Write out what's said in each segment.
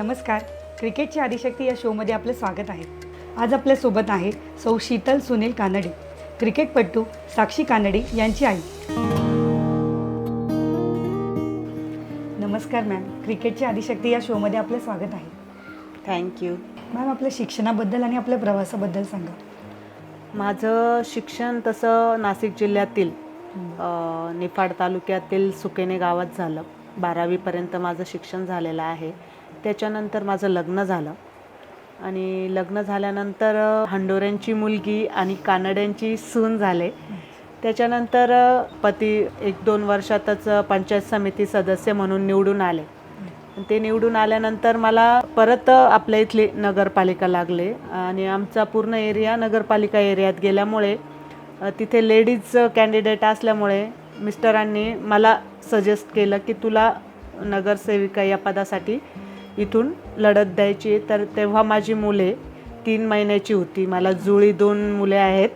नमस्कार. क्रिकेटची आदिशक्ती या शोमध्ये आपलं स्वागत आहे. आज आपल्यासोबत आहे सौ शीतल सुनील कानडे. क्रिकेटपटू साक्षी कानडे यांची आई. नमस्कार मॅम. क्रिकेटची आदिशक्ती या शोमध्ये आपलं स्वागत आहे. थँक्यू मॅम आपल्या शिक्षणाबद्दल आणि आपल्या प्रवासाबद्दल सांगा. माझं शिक्षण तसं नाशिक जिल्ह्यातील निफाड तालुक्यातील सुकेने गावात झालं. बारावीपर्यंत माझं शिक्षण झालेलं आहे. त्याच्यानंतर माझं लग्न झालं. आणि लग्न झाल्यानंतर हंडोऱ्यांची मुलगी आणि कानड्यांची सून झाले. त्याच्यानंतर पती एक दोन वर्षातच पंचायत समिती सदस्य म्हणून निवडून आले. ते निवडून आल्यानंतर मला परत आपल्या इथली नगरपालिका लागले. आणि आमचा पूर्ण एरिया नगरपालिका एरियात गेल्यामुळे तिथे लेडीज कॅन्डिडेट असल्यामुळे मिस्टरांनी मला सजेस्ट केलं की तुला नगरसेविका या पदासाठी इथून लढत द्यायची. तर तेव्हा माझी मुले तीन महिन्याची होती. मला जुळी दोन मुले आहेत.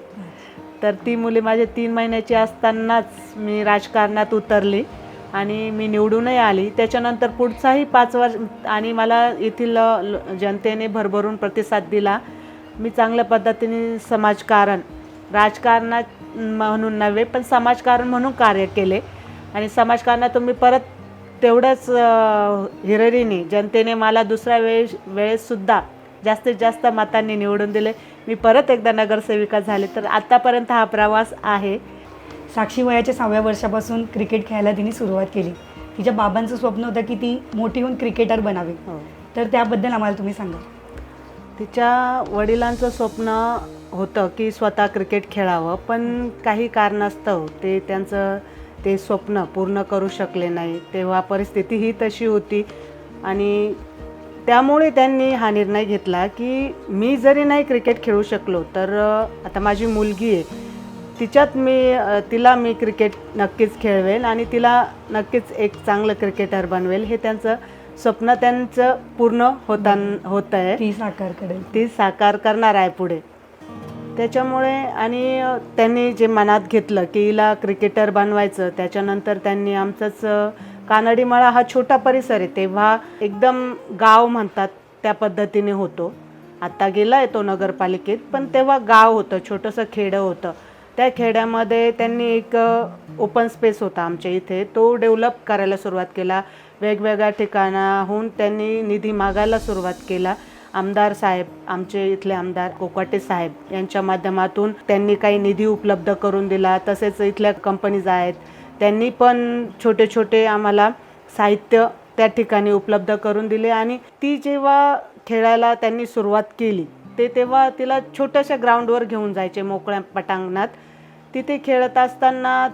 तर ती मुले माझ्या तीन महिन्याची असतानाच मी राजकारणात उतरली आणि मी निवडूनही आली. त्याच्यानंतर पुढचाही पाच वर्ष आणि मला येथील ल- जनतेने भरभरून प्रतिसाद दिला. मी चांगल्या पद्धतीने समाजकारण राजकारणात म्हणून नव्हे पण समाजकारण म्हणून कार्य केले. आणि समाजकारणातून मी परत तेवढ्याच अ, हिरिरीने जनतेने मला दुसऱ्या वेळेस वेळेससुद्धा जास्तीत जास्त मतांनी निवडून दिले. मी परत एकदा नगरसेविका झाले तर आत्तापर्यंत हा प्रवास आहे. साक्षी वयाच्या सहाव्या वर्षापासून क्रिकेट खेळायला तिने सुरुवात केली. तिच्या बाबांचं स्वप्न होतं की ती मोठी होऊन क्रिकेटर बनावी. हो. तर त्याबद्दल आम्हाला तुम्ही सांगा. तिच्या वडिलांचं स्वप्न होतं की स्वतः क्रिकेट खेळावं पण काही कारणास्तव ते त्यांचं ते स्वप्न पूर्ण करू शकले नाही. तेव्हा परिस्थिती ही तशी होती. आणि त्यामुळे त्यांनी हा निर्णय घेतला की मी जरी नाही क्रिकेट खेळू शकलो तर आता माझी मुलगी आहे. तिच्यात मी तिला मी क्रिकेट नक्कीच खेळवेल आणि तिला नक्कीच एक चांगलं क्रिकेटर बनवेल. हे त्यांचं स्वप्न त्यांचं पूर्ण होता होत आहे ती साकार करेल ती साकार करणार आहे पुढे. त्याच्यामुळे आणि त्यांनी जे मनात घेतलं की हिला क्रिकेटर बनवायचं त्याच्यानंतर त्यांनी आमचंच कानडीमाळा कानडीमळा हा छोटा परिसर आहे. तेव्हा एकदम गाव म्हणतात त्या पद्धतीने होतो. आत्ता गेला आहे तो नगरपालिकेत पण तेव्हा गाव होतं छोटंसं खेडं होतं. त्या खेड्यामध्ये त्यांनी एक ओपन स्पेस होता आमच्या इथे. तो डेव्हलप करायला सुरुवात केला. वेगवेगळ्या ठिकाणाहून त्यांनी निधी मागायला सुरुवात केला. आमदार साहेब आमचे इथले आमदार कोकाटे साहेब यांच्या माध्यमातून त्यांनी काही निधी उपलब्ध करून दिला. तसेच इथल्या कंपनीज आहेत. त्यांनी पण छोटे छोटे आम्हाला साहित्य त्या ठिकाणी उपलब्ध करून दिले आणि ती जेव्हा खेळायला त्यांनी सुरुवात केली ते तेव्हा तिला छोट्याशा ग्राउंडवर घेऊन जायचे मोकळ्या पटांगणात. तिथे खेळत असताना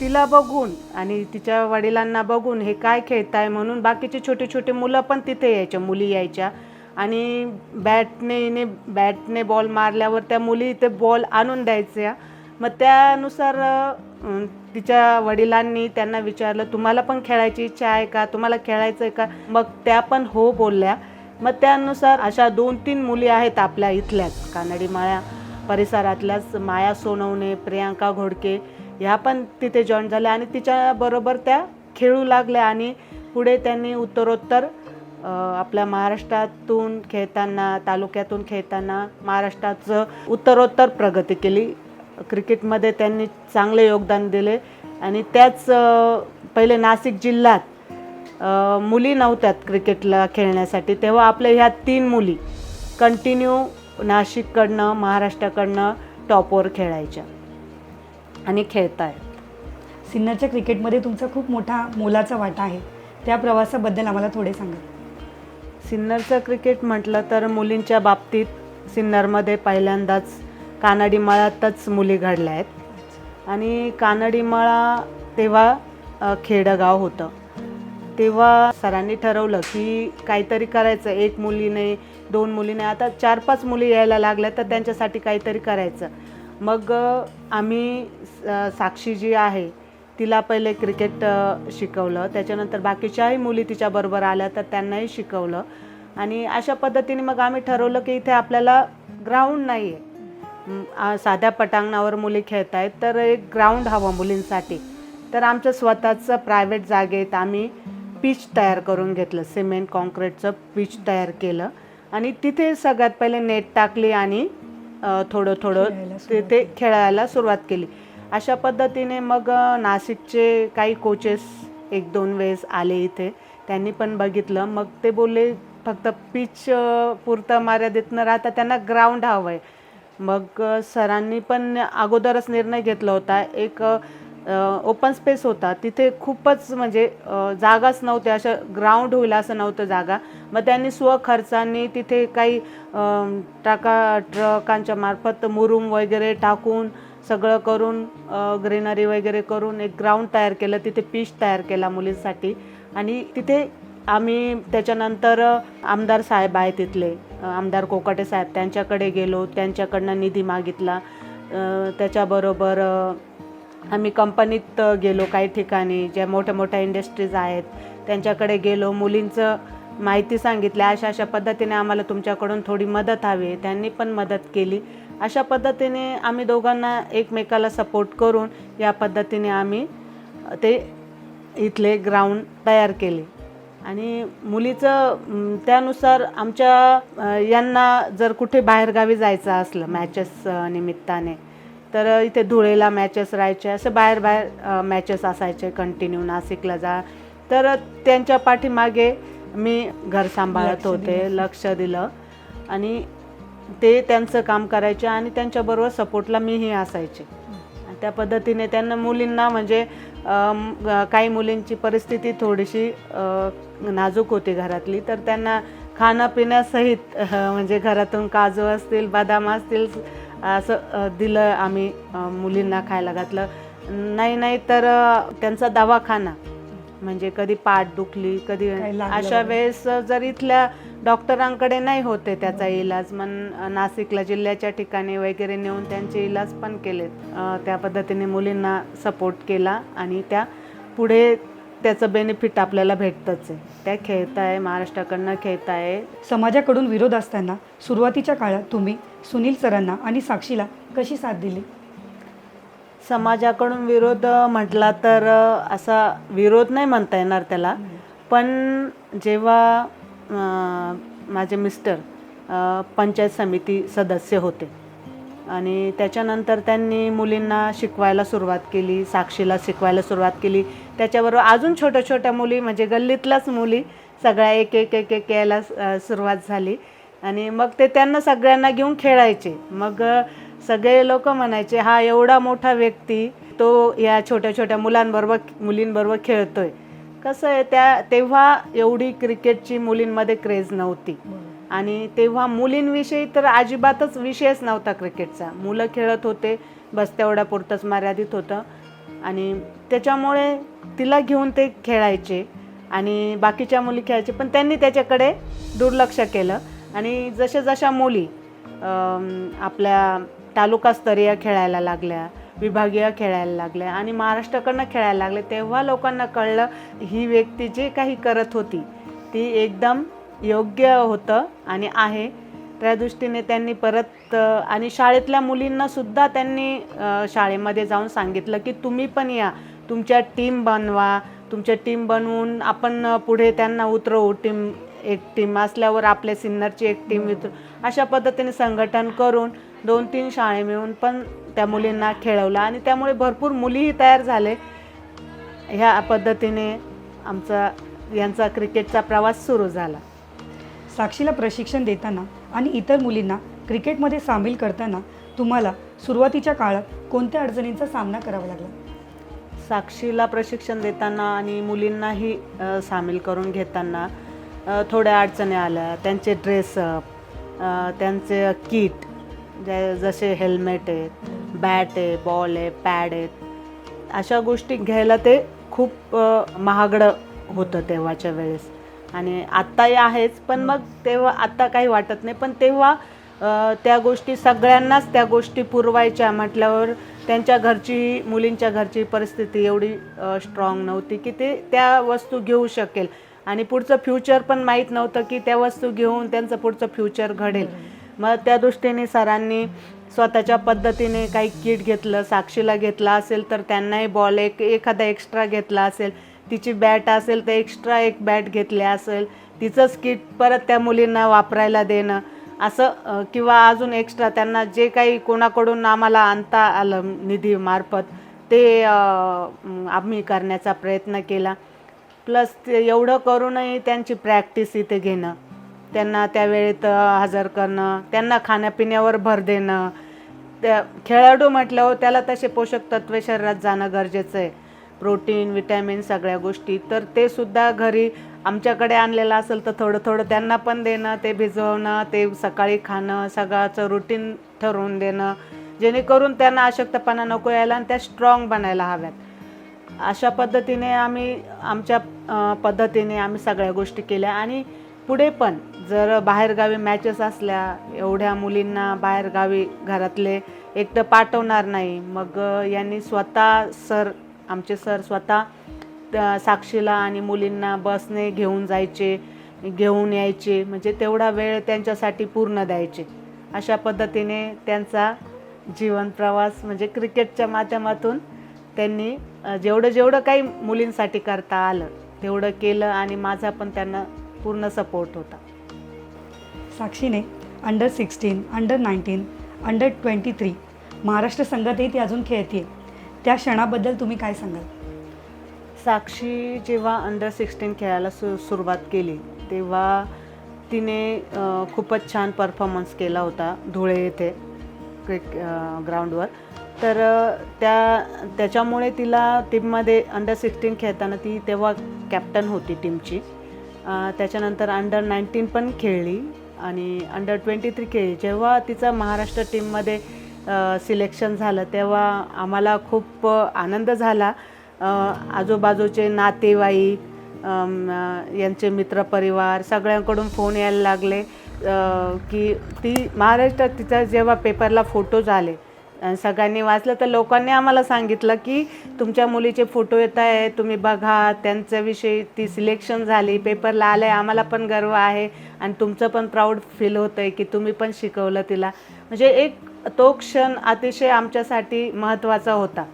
तिला बघून आणि तिच्या वडिलांना बघून हे काय खेळताय म्हणून बाकीचे छोटे छोटे मुलं पण तिथे यायच्या मुली यायच्या. आणि बॅटने ने बॅटने बॉल मारल्यावर त्या मुली इथे बॉल आणून द्यायच्या मग त्यानुसार तिच्या वडिलांनी त्यांना विचारलं तुम्हाला पण खेळायची इच्छा आहे का? तुम्हाला खेळायचं आहे का? मग त्या पण हो बोलल्या. मग त्यानुसार अशा दोन तीन मुली आहेत आपल्या इथल्याच कानडी माळ्या परिसरातल्याच माया सोनवणे प्रियांका घोडके ह्या पण तिथे जॉईन झाल्या आणि तिच्याबरोबर त्या खेळू लागल्या आणि पुढे त्यांनी उत्तरोत्तर आपल्या महाराष्ट्रातून खेळताना तालुक्यातून खेळताना महाराष्ट्राचं उत्तरोत्तर प्रगती केली. क्रिकेटमध्ये त्यांनी चांगले योगदान दिले आणि त्याच पहिले नाशिक जिल्ह्यात मुली नव्हत्यात क्रिकेटला खेळण्यासाठी. तेव्हा आपल्या ह्या तीन मुली कंटिन्यू नाशिककडनं महाराष्ट्राकडनं टॉपवर खेळायच्या आणि खेळत आहेत सिन्नरच्या क्रिकेटमध्ये तुमचा खूप मोठा मोलाचा वाटा आहे. त्या प्रवासाबद्दल आम्हाला थोडे सांगा. सिन्नरचं क्रिकेट म्हटलं तर मुलींच्या बाबतीत सिन्नरमध्ये पहिल्यांदाच कानडी मळ्यातच मुली घडल्या आहेत. आणि कानडी मळा तेव्हा खेडगाव होतं. तेव्हा सरांनी ठरवलं की काहीतरी करायचं. एक मुलीने दोन मुलीने आता चार पाच मुली यायला लागल्या तर त्यांच्यासाठी काहीतरी करायचं. मग आम्ही साक्षी जी आहे तिला पहिले क्रिकेट शिकवलं. त्याच्यानंतर बाकीच्याही मुली तिच्याबरोबर आल्या तर त्यांनाही शिकवलं. आणि अशा पद्धतीने मग आम्ही ठरवलं की इथे आपल्याला ग्राउंड नाही आहे साध्या पटांगणावर मुली खेळत आहेत तर एक ग्राउंड हवं मुलींसाठी. तर आमचं स्वतःचं प्रायव्हेट जागेत आम्ही पीच तयार करून घेतलं. सिमेंट कॉन्क्रीटचं पीच तयार केलं. आणि तिथे सगळ्यात पहिले नेट टाकली आणि थोडं थोडं खेळायला ते ते खेळायला सुरुवात केली. अशा पद्धतीने मग नाशिकचे काही कोचेस एक दोन वेळेस आले इथे. त्यांनी पण बघितलं. मग ते बोलले फक्त पिच पुरतं मर्यादित न राहता त्यांना ग्राउंड हवं आहे मग सरांनी पण अगोदरच निर्णय घेतला होता. एक ओपन स्पेस होता. तिथे खूपच म्हणजे जागाच नव्हते अशा ग्राउंड होईल असं नव्हतं जागा. मग त्यांनी स्वखर्चाने तिथे काही टाका ट्रकांच्या मार्फत मुरुम वगैरे टाकून सगळं करून ग्रीनरी वगैरे करून एक ग्राउंड तयार केलं तिथे पीच तयार केला मुलींसाठी. आणि तिथे आम्ही त्याच्यानंतर आमदार साहेब आहे तिथले. आमदार कोकाटे साहेब त्यांच्याकडे गेलो त्यांच्याकडनं निधी मागितला. त्याच्याबरोबर आम्ही कंपनीत गेलो काही ठिकाणी ज्या मोठ्या मोठ्या इंडस्ट्रीज आहेत. त्यांच्याकडे गेलो मुलींचं माहिती सांगितली. अशा अशा पद्धतीने आम्हाला तुमच्याकडून थोडी मदत हवी आहे. त्यांनी पण मदत केली. अशा पद्धतीने आम्ही दोघांना एकमेकाला सपोर्ट करून या पद्धतीने आम्ही ते इथले ग्राउंड तयार केले. आणि मुलीचं त्यानुसार आमच्या यांना जर कुठे बाहेरगावी जायचं असलं मॅचेस निमित्ताने तर इथे धुळेला मॅचेस राहायचे असे बाहेर बाहेर मॅचेस असायचे कंटिन्यू नाशिकला जा. तर त्यांच्या पाठीमागे मी घर सांभाळत होते. लक्ष दिलं. आणि ते त्यांचं काम करायचे आणि त्यांच्याबरोबर सपोर्टला मीही असायचे. त्या पद्धतीने त्यांना मुलींना म्हणजे काही मुलींची परिस्थिती थोडीशी नाजूक होती घरातली. तर त्यांना खाण्यापिण्यासहित म्हणजे घरातून काजू असतील बदाम असतील असं दिलं आम्ही मुलींना खायला घातलं. नाही नाही तर त्यांचा दवाखाना. म्हणजे कधी पाठ दुखली कधी काही लागलं अशा वगैरे. वेळेस जर इथल्या डॉक्टरांकडे नाही होते त्याचा इलाज मन नाशिकला जिल्ह्याच्या ठिकाणी वगैरे नेऊन त्यांचे इलाज पण केलेत. अ, त्या पद्धतीने मुलींना सपोर्ट केला आणि त्या पुढे त्याचं बेनिफिट आपल्याला भेटतंच आहे. त्या खेळताय महाराष्ट्राकडनं खेळताय. समाजाकडून विरोध असताना सुरुवातीच्या काळात तुम्ही सुनील सरांना आणि साक्षीला कशी साथ दिली? समाजाकडून विरोध म्हटला तर असा विरोध नाही म्हणता येणार त्याला. पण जेव्हा माझे मिस्टर पंचायत समिती सदस्य होते आणि त्याच्यानंतर त्यांनी मुलींना शिकवायला सुरुवात केली साक्षीला शिकवायला सुरुवात केली. त्याच्याबरोबर अजून छोट्या छोट्या मुली म्हणजे गल्लीतल्याच मुली सगळ्या एक एक एक एक यायला सुरुवात झाली. आणि मग ते त्यांना सगळ्यांना घेऊन खेळायचे. मग सगळे लोक म्हणायचे हा एवढा मोठा व्यक्ती तो या छोट्या छोट्या मुलांबरोबर मुलींबरोबर खेळतोय. कसं आहे त्या तेव्हा एवढी क्रिकेटची मुलींमध्ये क्रेज नव्हती. आणि तेव्हा मुलींविषयी तर अजिबातच विषयच नव्हता क्रिकेटचा. मुलं खेळत होते बस तेवढ्यापुरतंच मर्यादित होतं. आणि त्याच्यामुळे तिला घेऊन ते खेळायचे आणि बाकीच्या मुली खेळायचे. पण त्यांनी त्याच्याकडे दुर्लक्ष केलं. आणि जशा जशा मुली आपल्या तालुकास्तरीय खेळायला लागल्या विभागीय खेळायला लागल्या आणि महाराष्ट्राकडनं खेळायला लागले तेव्हा लोकांना कळलं ही व्यक्ती जे काही करत होती ती एकदम योग्य होतं आणि आहे. त्या दृष्टीने त्यांनी परत आणि शाळेतल्या मुलींना सुद्धा त्यांनी शाळेमध्ये जाऊन सांगितलं की तुम्ही पण या तुमच्या टीम बनवा तुमच्या टीम बनवून आपण पुढे त्यांना उतरवू टीम एक टीम असल्यावर आपल्या सिन्नरची एक टीम उतरू अशा पद्धतीने संघटन करून दोन तीन शाळे मिळून पण त्या मुलींना खेळवलं आणि त्यामुळे भरपूर मुलीही तयार झाले. ह्या पद्धतीने आमचा यांचा क्रिकेटचा प्रवास सुरू झाला. साक्षीला प्रशिक्षण देताना आणि इतर मुलींना क्रिकेटमध्ये सामील करताना तुम्हाला सुरुवातीच्या काळात कोणत्या अडचणींचा सामना करावा लागला? साक्षीला प्रशिक्षण देताना आणि मुलींनाही सामील करून घेताना थोड्या अडचणी आल्या. त्यांचे ड्रेसअप त्यांचे किट जे जसे हेल्मेट आहेत बॅट आहे बॉल आहे पॅड आहेत अशा गोष्टी घ्यायला ते खूप महागडं होतं तेव्हाच्या वेळेस. आणि आत्ताही आहेच पण मग तेव्हा आत्ता काही वाटत नाही. पण तेव्हा त्या गोष्टी सगळ्यांनाच त्या गोष्टी पुरवायच्या म्हटल्यावर त्यांच्या घरची मुलींच्या घरची परिस्थिती एवढी स्ट्रॉंग नव्हती की ते त्या वस्तू घेऊ शकेल. आणि पुढचं फ्युचर पण माहीत नव्हतं की त्या वस्तू घेऊन त्यांचं पुढचं फ्युचर घडेल. मग त्या दृष्टीने सरांनी स्वतःच्या पद्धतीने काही किट घेतलं साक्षीला घेतला असेल तर त्यांनाही बॉल एक एखादा एक्स्ट्रा घेतला असेल. तिची बॅट असेल तर एक्स्ट्रा एक बॅट घेतली असेल. तिचंच किट परत त्या मुलींना वापरायला देणं. असं किंवा अजून एक्स्ट्रा त्यांना जे काही कोणाकडून आम्हाला आणता आलं निधीमार्फत ते आम्ही करण्याचा प्रयत्न केला. प्लस ते एवढं करूनही त्यांची प्रॅक्टिस इथे घेणं. त्यांना त्या वेळेत हजर करणं त्यांना खाण्यापिण्यावर भर देणं. त्या खेळाडू म्हटल्यावर त्याला तसे पोषक तत्वे शरीरात जाणं गरजेचं आहे. प्रोटीन विटॅमिन सगळ्या गोष्टी. तर ते सुद्धा घरी आमच्याकडे आणलेलं असेल तर थोडं थोडं त्यांना पण देणं ते भिजवणं ते सकाळी खाणं सगळ्याचं रुटीन ठरवून देणं. जेणेकरून त्यांना अशक्तपणा नको यायला आणि त्या स्ट्रॉंग बनायला हव्यात. अशा पद्धतीने आम्ही आमच्या पद्धतीने आम्ही सगळ्या गोष्टी केल्या. आणि पुढे पण जर बाहेरगावी मॅचेस असल्या एवढ्या मुलींना बाहेरगावी घरातले एक तर पाठवणार नाही. मग यांनी स्वतः सर आमचे सर स्वतः साक्षीला आणि मुलींना बसने घेऊन जायचे घेऊन यायचे. म्हणजे तेवढा वेळ त्यांच्यासाठी पूर्ण द्यायचे. अशा पद्धतीने त्यांचा जीवन प्रवास म्हणजे क्रिकेटच्या माध्यमातून त्यांनी जेवढं जेवढं काही मुलींसाठी करता आलं तेवढं केलं आणि माझा पण त्यांना पूर्ण सपोर्ट होता. साक्षीने under sixteen under nineteen under twenty three Maharashtra संघातही ती अजून खेळते त्या क्षणाबद्दल तुम्ही काय सांगाल? साक्षी जेव्हा अंडर सिक्स्टीन खेळायला सु सुरुवात केली तेव्हा तिने खूपच छान परफॉर्मन्स केला होता धुळे येथे क्रिक ग्राउंडवर तर त्या त्याच्यामुळे तिला टीममध्ये अंडर सिक्स्टीन खेळताना ती तेव्हा कॅप्टन होती टीमची त्याच्यानंतर अंडर नाईन्टीन पण खेळली. आणि अंडर ट्वेंटी थ्री के जेव्हा तिचं महाराष्ट्र टीममध्ये सिलेक्शन झालं तेव्हा आम्हाला खूप आनंद झाला. आजूबाजूचे नातेवाईक यांचे मित्रपरिवार सगळ्यांकडून फोन यायला लागले की ती महाराष्ट्रात तिचा जेव्हा पेपरला फोटोज आले सगळ्यांनी वाचलं. तर लोकांनी आम्हाला सांगितलं की तुमच्या मुलीचे फोटो येत आहे तुम्ही बघा त्यांच्याविषयी ती सिलेक्शन झाली पेपरला आलं आहे आम्हाला पण गर्व आहे. आणि तुमचं पण प्राऊड फील होतं आहे की तुम्ही पण शिकवलं तिला. म्हणजे एक तो क्षण अतिशय आमच्यासाठी महत्त्वाचा होता.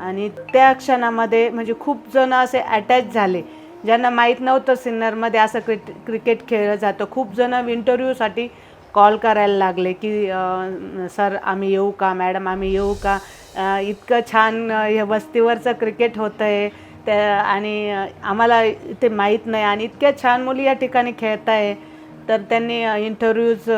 आणि त्या क्षणामध्ये म्हणजे खूप जण असे अटॅच झाले. ज्यांना माहीत नव्हतं सिन्नरमध्ये असं क्रिक क्रिकेट खेळलं जातं. खूप जण इंटरव्ह्यूसाठी कॉल करायला लागले की सर आम्ही येऊ का? मॅडम आम्ही येऊ का? इतकं छान हे वस्तीवरचं क्रिकेट होतं आहे त्या आणि आम्हाला इथे माहीत नाही. आणि इतक्या छान मुली या ठिकाणी खेळत आहे तर त्यांनी इंटरव्ह्यूज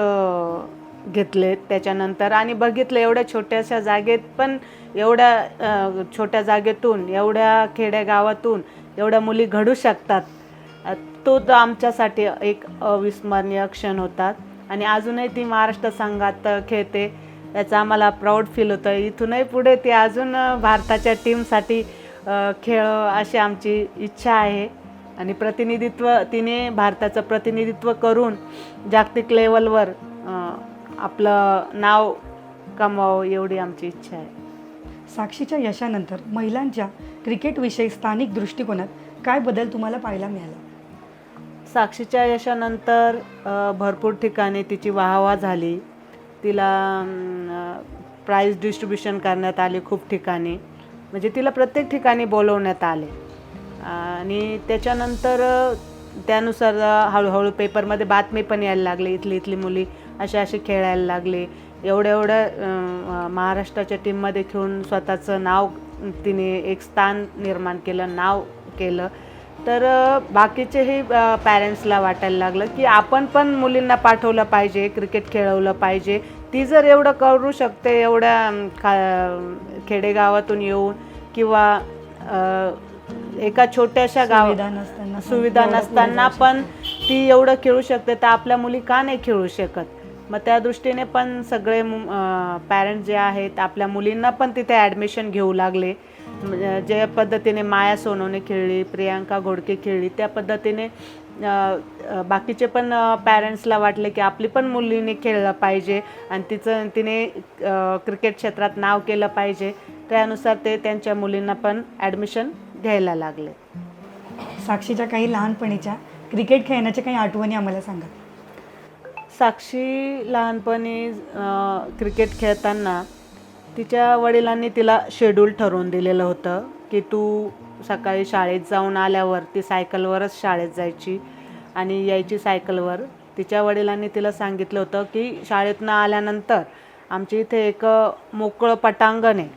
घेतले त्याच्यानंतर. आणि बघितलं एवढ्या छोट्याशा जागेत पण एवढ्या छोट्या जागेतून एवढ्या खेडेगावातून एवढ्या मुली घडू शकतात. तो तर आमच्यासाठी एक अविस्मरणीय क्षण होता. आणि अजूनही ती महाराष्ट्र संघात खेळते. याचा आम्हाला प्राऊड फील होतं. इथूनही पुढे ती अजून भारताच्या टीमसाठी खेळ अशी आमची इच्छा आहे. आणि प्रतिनिधित्व तिने भारताचं प्रतिनिधित्व करून जागतिक लेवलवर आपलं नाव कमावं एवढी आमची इच्छा आहे. साक्षीच्या यशानंतर महिलांच्या क्रिकेटविषयी स्थानिक दृष्टिकोनात काय बदल तुम्हाला पाहायला मिळाला? साक्षीच्या यशानंतर भरपूर ठिकाणी तिची वाहवा झाली. तिला प्राईज डिस्ट्रीब्युशन करण्यात आले खूप ठिकाणी. म्हणजे तिला प्रत्येक ठिकाणी बोलवण्यात आले. आणि त्याच्यानंतर त्यानुसार हळूहळू पेपरमध्ये बातमी पण यायला लागली. इथली इथली मुली असे असे खेळायला लागले. एवढ्या एवढ्या महाराष्ट्राच्या टीममध्ये खेळून स्वतःचं नाव तिने एक स्थान निर्माण केलं नाव केलं. तर बाकीचेही पॅरेंट्सला वाटायला लागलं की आपण पण मुलींना पाठवलं पाहिजे क्रिकेट खेळवलं पाहिजे. ती जर एवढं करू शकते एवढ्या खा खेडेगावातून येऊन किंवा एका छोट्याशा गाव सुविधा नसताना पण ती एवढं खेळू शकते तर आपल्या मुली का नाही खेळू शकत? मग त्या दृष्टीने पण सगळे पॅरेंट्स जे आहेत आपल्या मुलींना पण तिथे ॲडमिशन घेऊ लागले. म्हणजे ज्या पद्धतीने माया सोनवणे खेळली प्रियांका घोडके खेळली त्या पद्धतीने बाकीचे पण पॅरेंट्सला वाटले की आपली पण मुलीने खेळलं पाहिजे आणि तिचं तिने क्रिकेट क्षेत्रात नाव केलं पाहिजे. त्यानुसार ते त्यांच्या मुलींना पण ॲडमिशन घ्यायला लागले. साक्षीच्या काही लहानपणीच्या क्रिकेट खेळण्याच्या काही आठवणी आम्हाला सांगा. साक्षी लहानपणी क्रिकेट खेळताना तिच्या वडिलांनी तिला शेड्यूल ठरवून दिलेलं होतं की तू सकाळी शाळेत जाऊन आल्यावर ती सायकलवरच शाळेत जायची आणि यायची सायकलवर. तिच्या वडिलांनी तिला सांगितलं होतं की शाळेतनं आल्यानंतर आमच्या इथे एक मोकळं पटांगण आहे.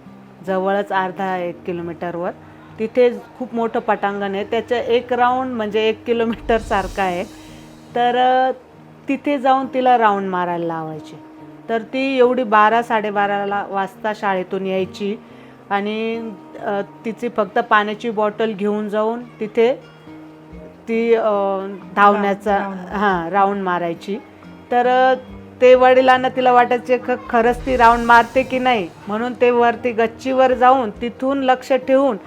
जवळच अर्धा एक किलोमीटरवर. तिथे खूप मोठं पटांगण आहे. त्याचं एक राऊंड म्हणजे एक किलोमीटर सारखं आहे. तर तिथे जाऊन तिला राऊंड मारायला लावायची. तर ती एवढी बारा साडेबाराला वाजता शाळेतून यायची. आणि तिची फक्त पाण्याची बॉटल घेऊन जाऊन तिथे ती धावण्याचा. हां राऊंड मारायची. तर ते वडिलांना तिला वाटायचे ख खरंच ती राऊंड मारते की नाही? म्हणून ते वरती गच्चीवर जाऊन तिथून लक्ष ठेवून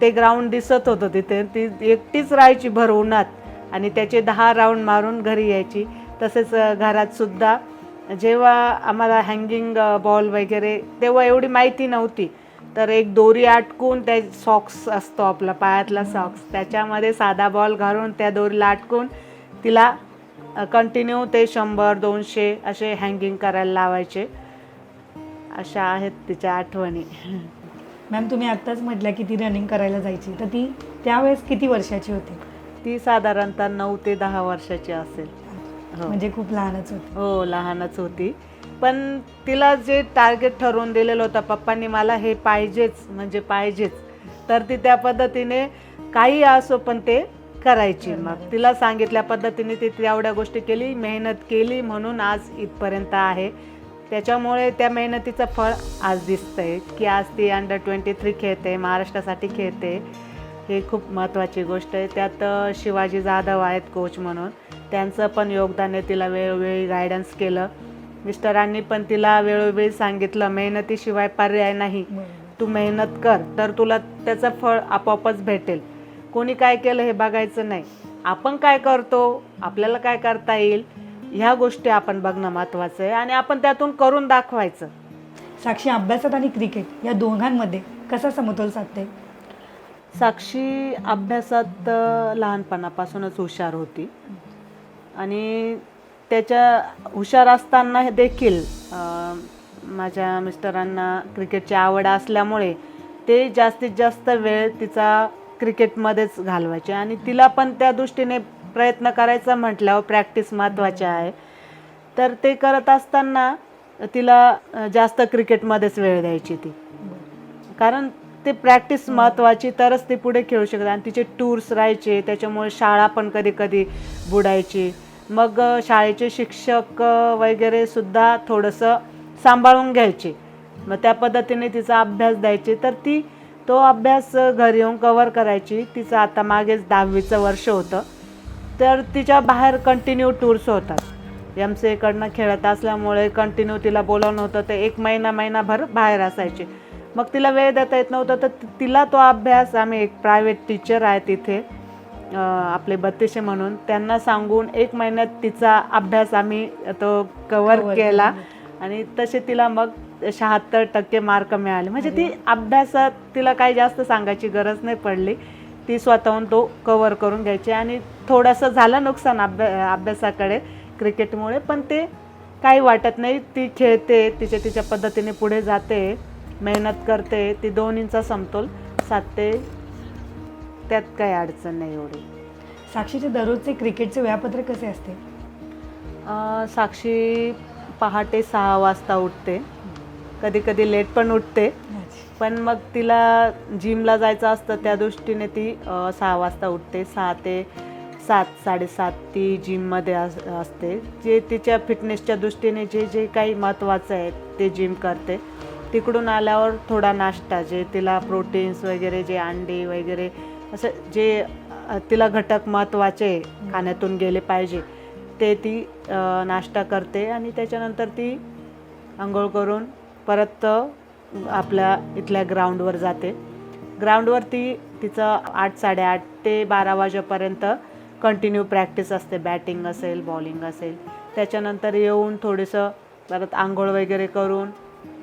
ते ग्राउंड दिसत होतं तिथे. ती एकटीच राहायची भर उन्हात. आणि त्याचे दहा राऊंड मारून घरी यायची. तसेच अ, घरात सुद्धा जेव्हा आम्हाला हँगिंग बॉल वगैरे तेव्हा एवढी माहिती नव्हती. तर एक दोरी अटकून त्या सॉक्स असतो आपला पायातला सॉक्स त्याच्यामध्ये साधा बॉल घालून त्या दोरीला अटकून तिला कंटिन्यू ते शंभर दोनशे असे हँगिंग करायला लावायचे. अशा आहेत तिच्या आठवणी. मॅम तुम्ही आत्ताच म्हटलं की ती रनिंग करायला जायची. तर ती त्यावेळेस किती वर्षाची होती? ती साधारणतः नऊ ते दहा वर्षाची असेल. म्हणजे खूप लहानच होती. हो लहानच होती. पण तिला जे टार्गेट ठरवून दिलेलं होतं पप्पांनी मला हे पाहिजेच म्हणजे पाहिजेच. तर ती त्या पद्धतीने काही असो पण ते करायची. मग तिला सांगितल्या पद्धतीने ती तेवढ्या गोष्टी केली मेहनत केली म्हणून आज इथपर्यंत आहे. त्याच्यामुळे त्या मेहनतीचं फळ आज दिसतंय की आज ती अंडर ट्वेंटी थ्री खेळते महाराष्ट्रासाठी खेळते. हे खूप महत्त्वाची गोष्ट आहे. त्यात शिवाजी जाधव आहेत कोच म्हणून. त्यांचं पण योगदान आहे तिला वेळोवेळी गायडन्स केलं. मिस्टरांनी पण तिला वेळोवेळी सांगितलं मेहनतीशिवाय पर्याय नाही. तू मेहनत कर तर तुला त्याचं फळ आपोआपच भेटेल. कोणी काय केलं हे बघायचं नाही. आपण काय करतो आपल्याला काय करता येईल ह्या गोष्टी आपण बघणं महत्त्वाचं आहे आणि आपण त्यातून करून दाखवायचं. साक्षी अभ्यासात आणि क्रिकेट या दोघांमध्ये कसा समतोल साधते? साक्षी अभ्यासात लहानपणापासूनच हुशार होती. आणि त्याच्या हुशार असताना हे देखील माझ्या मिस्टरांना क्रिकेटची आवड असल्यामुळे ते जास्तीत जास्त वेळ तिचा क्रिकेटमध्येच घालवायचे. आणि तिला पण त्या दृष्टीने प्रयत्न करायचा म्हटल्यावर प्रॅक्टिस महत्त्वाची आहे. तर ते करत असताना तिला जास्त क्रिकेटमध्येच वेळ द्यायची ती. कारण ते प्रॅक्टिस महत्त्वाची तरच ती पुढे खेळू शकते आणि तिचे टूर्स राहायचे त्याच्यामुळे शाळा पण कधी कधी बुडायची. मग शाळेचे शिक्षक वगैरे सुद्धा थोडंसं सांभाळून घ्यायचे. मग त्या पद्धतीने तिचा अभ्यास द्यायचे. तर ती तो अभ्यास घरी येऊन कवर करायची. तिचं आता मागेच दहावीचं वर्ष होतं. तर तिच्या बाहेर कंटिन्यू टूर्स होतात. एम सी एकडनं खेळत असल्यामुळे कंटिन्यू तिला बोलावणं होतं. ते एक महिना महिनाभर बाहेर असायचे. मग तिला वेळ देता येत नव्हतं. तर तिला तो अभ्यास आम्ही एक प्रायव्हेट टीचर आहे तिथे आपले बत्तीशे म्हणून त्यांना सांगून एक महिन्यात तिचा अभ्यास आम्ही तो कवर केला. आणि तसे तिला मग शहात्तर टक्के मार्क मिळाले. म्हणजे ती अभ्यासात तिला काही जास्त सांगायची गरज नाही पडली. ती स्वतःहून तो कवर करून घ्यायची. आणि थोडंसं झालं नुकसान अभ्या अभ्यासाकडे क्रिकेटमुळे पण ते काही वाटत नाही. ती खेळते तिच्या तिच्या पद्धतीने पुढे जाते. मेहनत करते ती दोन्हींचा समतोल साधते त्यात काही अडचण नाही एवढी. साक्षीचे दररोजचे क्रिकेटचे वेळापत्रक कसे असते? साक्षी पहाटे सहा वाजता उठते. कधी कधी लेट पण उठते. पण मग तिला जिमला जायचं असतं त्या दृष्टीने ती सहा वाजता उठते. सहा ते सात साडेसात ती जिममध्ये अस असते. जे तिच्या फिटनेसच्या दृष्टीने जे जे काही महत्त्वाचं आहे ते जिम करते. तिकडून आल्यावर थोडा नाश्ता जे तिला प्रोटीन्स वगैरे जे अंडी वगैरे असं जे तिला घटक महत्त्वाचे खाण्यातून गेले पाहिजे ते ती नाश्ता करते आणि त्याच्यानंतर ती आंघोळ करून परत आपल्या इथल्या ग्राउंडवर जाते. ग्राउंडवर ती तिचं आठ साडेआठ ते बारा वाजेपर्यंत कंटिन्यू प्रॅक्टिस असते. बॅटिंग असेल बॉलिंग असेल. त्याच्यानंतर येऊन थोडंसं परत आंघोळ वगैरे करून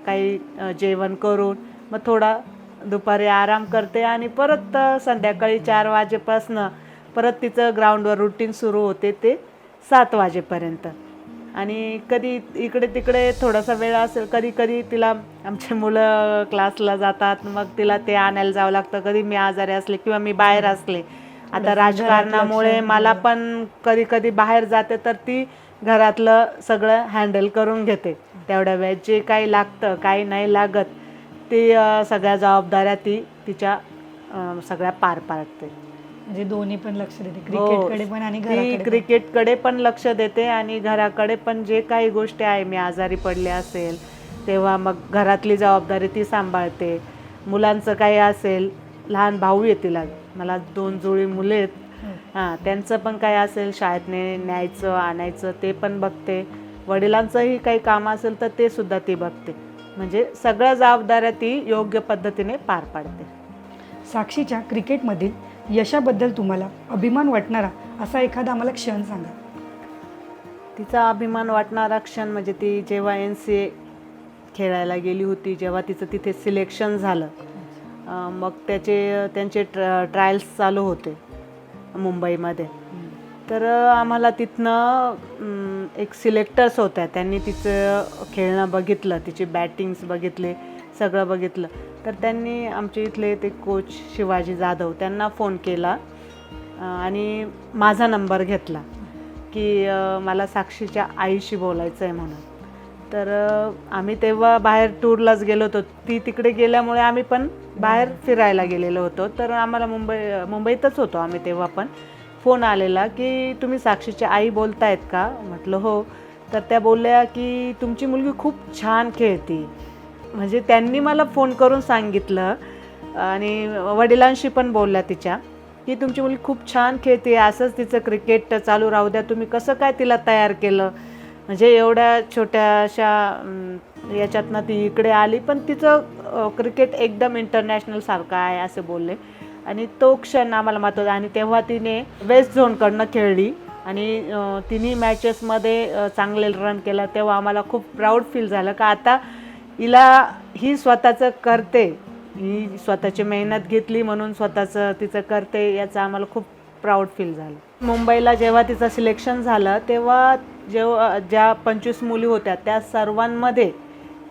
काही जेवण करून मग थोडा दुपारी आराम करते आणि परत संध्याकाळी चार वाजेपासनं परत तिचं ग्राउंडवर रुटीन सुरू होते ते सात वाजेपर्यंत. आणि कधी इकडे तिकडे थोडासा वेळ असेल कधी कधी तिला आमची मुलं क्लासला जातात मग तिला ते आणायला जावं लागतं. कधी मी आजारी असले किंवा मी बाहेर असले. आता राजकारणामुळे मला पण कधी कधी बाहेर जाते तर ती घरातलं सगळं हँडल करून घेते तेवढ्या वेळ जे काही लागतं काही नाही लागत ती सगळ्या जबाबदाऱ्या ती तिच्या सगळ्या पार पाडते म्हणजे दोन्ही पण लक्ष देते हो. क्रिकेटकडे पण आणि ती. क्रिकेटकडे पण लक्ष देते आणि घराकडे पण जे काही गोष्टी आहे मी आजारी पडले असेल तेव्हा मग घरातली जबाबदारी ती सांभाळते मुलांचं काही असेल लहान भाऊ आहे तिला मला दोन जुळी मुले आहेत हो. त्यांचं पण काय असेल शाळेत ने न्यायचं आणायचं ते पण बघते. वडिलांचंही काही काम असेल तर ते सुद्धा ती बघते. म्हणजे सगळ्या जबाबदाऱ्या ती योग्य पद्धतीने पार पाडते. साक्षीच्या क्रिकेटमधील यशाबद्दल तुम्हाला अभिमान वाटणारा असा एखादा आम्हाला क्षण सांगा. तिचा अभिमान वाटणारा क्षण म्हणजे ती जेव्हा एन सी ए खेळायला गेली होती जेव्हा तिचं तिथे सिलेक्शन झालं. मग त्याचे त्यांचे ट्र ट्रायल्स चालू होते. मुंबईमध्ये. तर आम्हाला तिथनं एक सिलेक्टर्स होत्या. त्यांनी तिचं खेळणं बघितलं तिची बॅटिंग्स बघितले सगळं बघितलं. तर त्यांनी आमच्या इथले ते कोच शिवाजी जाधव त्यांना फोन केला. आणि माझा नंबर घेतला की मला साक्षीच्या आईशी बोलायचं आहे म्हणून. तर आम्ही तेव्हा बाहेर टूरलाच गेलो होतो. ती तिकडे गेल्यामुळे आम्ही पण बाहेर फिरायला गेलेलो होतो. तर आम्हाला मुंबई मुंबईतच होतो आम्ही तेव्हा पण. फोन आलेला की तुम्ही साक्षीची आई बोलतायत का? म्हटलं हो. तर त्या बोलल्या की तुमची मुलगी खूप छान खेळती. म्हणजे त्यांनी मला फोन करून सांगितलं आणि वडिलांशी पण बोलल्या तिच्या की तुमची मुलगी खूप छान खेळते असंच तिचं क्रिकेट चालू राहू द्या. तुम्ही कसं काय तिला तयार केलं? म्हणजे एवढ्या छोट्याशा याच्यातनं ती इकडे आली. पण तिचं क्रिकेट एकदम इंटरनॅशनल सारखं आहे असे बोलले. आणि तो क्षण आम्हाला महत्त्वाचा आणि तेव्हा तिने वेस्ट झोनकडनं खेळली. आणि तिन्ही मॅचेसमध्ये चांगले रन केला. तेव्हा आम्हाला खूप प्राऊड फील झालं. का आता हिला ही स्वतःचं करते. ही स्वतःची मेहनत घेतली म्हणून स्वतःचं तिचं करते याचं आम्हाला खूप प्राऊड फील झालं. मुंबईला जेव्हा तिचं सिलेक्शन झालं तेव्हा जेव्हा ज्या पंचवीस मुली होत्या त्या सर्वांमध्ये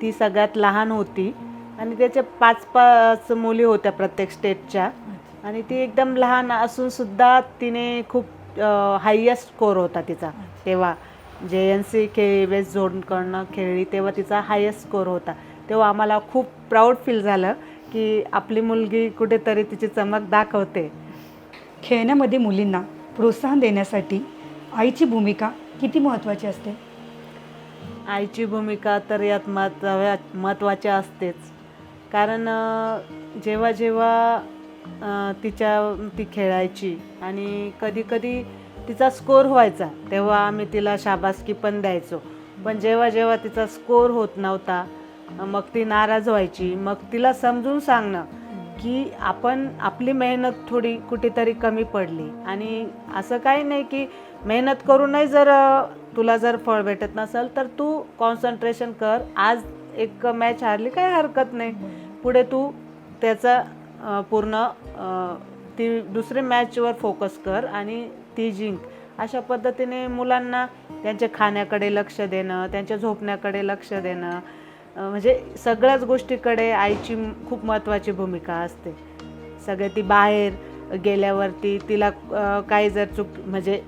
ती सगळ्यात लहान होती. आणि त्याच्या पाच पाच मुली होत्या प्रत्येक स्टेटच्या आणि ती एकदम लहान असून सुद्धा तिने खूप हायेस्ट स्कोर होता तिचा. तेव्हा जे एन सी खेळी वेस्ट झोनकडनं खेळली तेव्हा तिचा हायेस्ट स्कोर होता. तेव्हा आम्हाला खूप प्राऊड फील झालं की आपली मुलगी कुठेतरी तिची चमक दाखवते. खेळण्यामध्ये मुलींना प्रोत्साहन देण्यासाठी आईची भूमिका किती महत्त्वाची असते? आईची भूमिका तर यात महत्त्वा महत्त्वाची असतेच. कारण जेव्हा जेव्हा तिच्या ती खेळायची आणि कधीकधी तिचा स्कोर व्हायचा तेव्हा आम्ही तिला शाबासकी पण द्यायचो. पण जेव्हा जेव्हा तिचा स्कोर होत नव्हता मग ती नाराज व्हायची मग तिला समजून सांगणं की आपण आपली मेहनत थोडी कुठेतरी कमी पडली. आणि असं काही नाही की मेहनत करूनही जर तुला जर फळ भेटत नसेल तर तू कॉन्सन्ट्रेशन कर. आज एक मॅच हारली काही हरकत नाही. पुढे तू त्याचा पूर्ण ती दुसरी मॅचवर फोकस कर आणि ती जिंक. अशा पद्धतीने मुलांना त्यांच्या खाण्याकडे लक्ष देणं त्यांच्या झोपण्याकडे लक्ष देणं म्हणजे सगळ्याच गोष्टीकडे आईची खूप महत्त्वाची भूमिका असते. सगळे ती बाहेर गेल्यावरती तिला काही जर चूक म्हणजे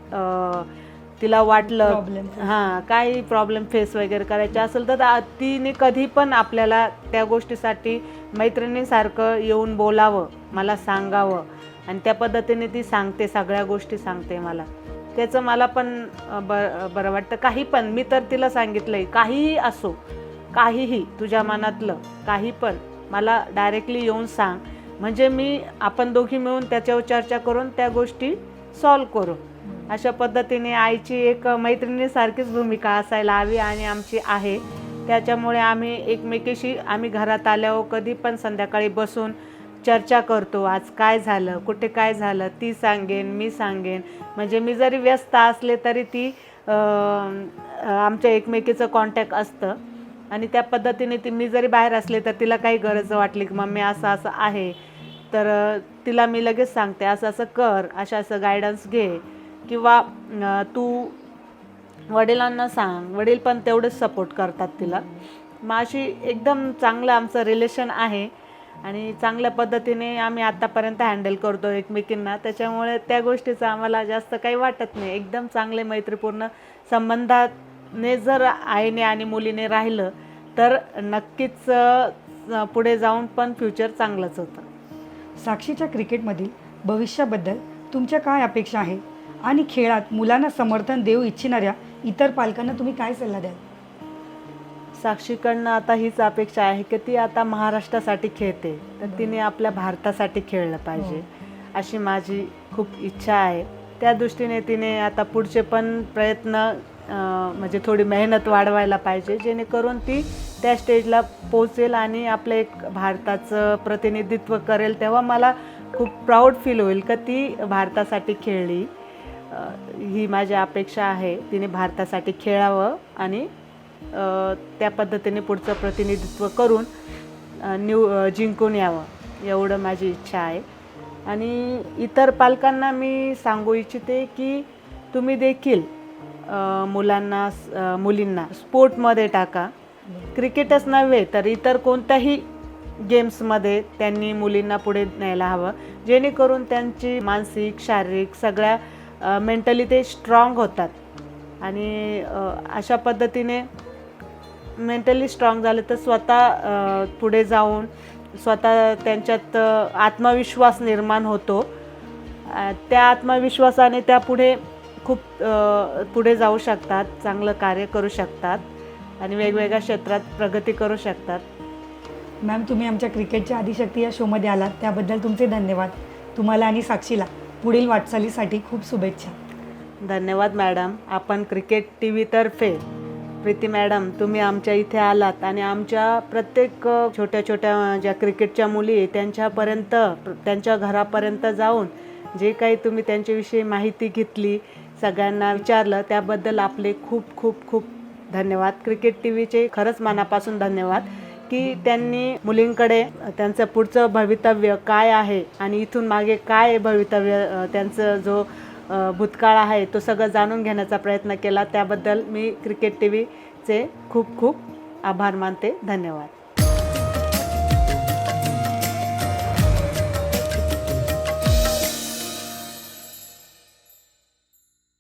तिला वाटलं. हां काही प्रॉब्लेम फेस वगैरे करायचे असेल तर तिने कधी पण आपल्याला त्या गोष्टीसाठी मैत्रिणीसारखं येऊन बोलावं मला सांगावं. आणि त्या पद्धतीने ती सांगते सगळ्या गोष्टी सांगते मला. त्याचं मला पण बर बरं वाटतं. काही पण मी तर तिला सांगितलं आहे काहीही असो. काहीही तुझ्या मनातलं काही पण मला डायरेक्टली येऊन सांग. म्हणजे मी आपण दोघी मिळून त्याच्यावर चर्चा करून त्या गोष्टी सॉल्व करू. अशा पद्धतीने आईची एक मैत्रिणीसारखीच भूमिका असायला हवी आणि आमची आहे. त्याच्यामुळे आम्ही एकमेकीशी आम्ही घरात आल्यावर कधी पण संध्याकाळी बसून चर्चा करतो. आज काय झालं? कुठे काय झालं? ती सांगेन मी सांगेन. म्हणजे मी जरी व्यस्त असले तरी ती आमच्या एकमेकीचं कॉन्टॅक्ट असतं. आणि त्या पद्धतीने ती मी जरी बाहेर असले तर तिला काही गरज वाटली की मम्मी असं असं आहे. तर तिला मी लगेच सांगते असं असं कर असं असं गायडन्स घे. किंवा तू वडिलांना सांग. वडील पण तेवढेच सपोर्ट करतात तिला. मग अशी एकदम चांगलं आमचं रिलेशन आहे. आणि चांगल्या पद्धतीने आम्ही आत्तापर्यंत हँडल करतो एकमेकींना. त्याच्यामुळे त्या गोष्टीचं आम्हाला जास्त काही वाटत नाही. एकदम चांगले मैत्रीपूर्ण संबंधात संबंधाने जर आईने आणि मुलीने राहिलं तर नक्कीच पुढे जाऊन पण फ्युचर चांगलंच होतं. साक्षीच्या क्रिकेटमधील भविष्याबद्दल तुमच्या काय अपेक्षा आहे? आणि खेळात मुलांना समर्थन देऊ इच्छिणाऱ्या इतर पालकांना तुम्ही काय सल्ला द्याल? साक्षीकडनं आता हीच अपेक्षा आहे की ती आता महाराष्ट्रासाठी खेळते. तर तिने आपल्या भारतासाठी खेळलं पाहिजे अशी माझी खूप इच्छा आहे. त्या दृष्टीने तिने आता पुढचे पण प्रयत्न म्हणजे थोडी मेहनत वाढवायला पाहिजे जेणेकरून ती त्या स्टेजला पोचेल आणि आपलं एक भारताचं प्रतिनिधित्व करेल तेव्हा मला खूप प्राऊड फील होईल का ती भारतासाठी खेळली. ही माझी अपेक्षा आहे तिने भारतासाठी खेळावं आणि त्या पद्धतीने पुढचं प्रतिनिधित्व करून निव जिंकून यावं एवढं माझी इच्छा आहे. आणि इतर पालकांना मी सांगू इच्छिते की तुम्ही देखील मुलांना मुलींना स्पोर्टमध्ये टाका. क्रिकेटच नव्हे तर इतर कोणत्याही गेम्समध्ये त्यांनी मुलींना पुढे न्यायला हवं. जेणेकरून त्यांची मानसिक शारीरिक सगळ्या मेंटली ते स्ट्रॉंग होतात. आणि अशा पद्धतीने मेंटली स्ट्रॉंग झाले तर स्वतः पुढे जाऊन स्वतः त्यांच्यात आत्मविश्वास निर्माण होतो. त्या आत्मविश्वासाने त्या पुढे खूप पुढे जाऊ शकतात चांगलं कार्य करू शकतात आणि वेगवेगळ्या क्षेत्रात प्रगती करू शकतात. मॅम तुम्ही आमच्या क्रिकेटच्या आदिशक्ती या शोमध्ये आलात. त्याबद्दल तुमचे धन्यवाद. तुम्हाला आणि साक्षीला पुढील वाटचालीसाठी खूप शुभेच्छा. धन्यवाद मॅडम. आपण क्रिकेट टी व्हीतर्फे प्रीती मॅडम तुम्ही आमच्या इथे आलात आणि आमच्या प्रत्येक छोट्या छोट्या ज्या क्रिकेटच्या मुली त्यांच्यापर्यंत त्यांच्या घरापर्यंत जाऊन जे काही तुम्ही त्यांच्याविषयी माहिती घेतली सगळ्यांना विचारलं त्याबद्दल आपले खूप खूप खूप धन्यवाद. क्रिकेट टी व्हीचे खरंच मनापासून धन्यवाद की त्यांनी मुलींकडे त्यांचं पुढचं भवितव्य काय आहे आणि इथून मागे काय भवितव्य त्यांचं जो भूतकाळ आहे तो सगळं जाणून घेण्याचा प्रयत्न केला. त्याबद्दल मी क्रिकेट टी व्हीचे खूप खूप आभार मानते. धन्यवाद.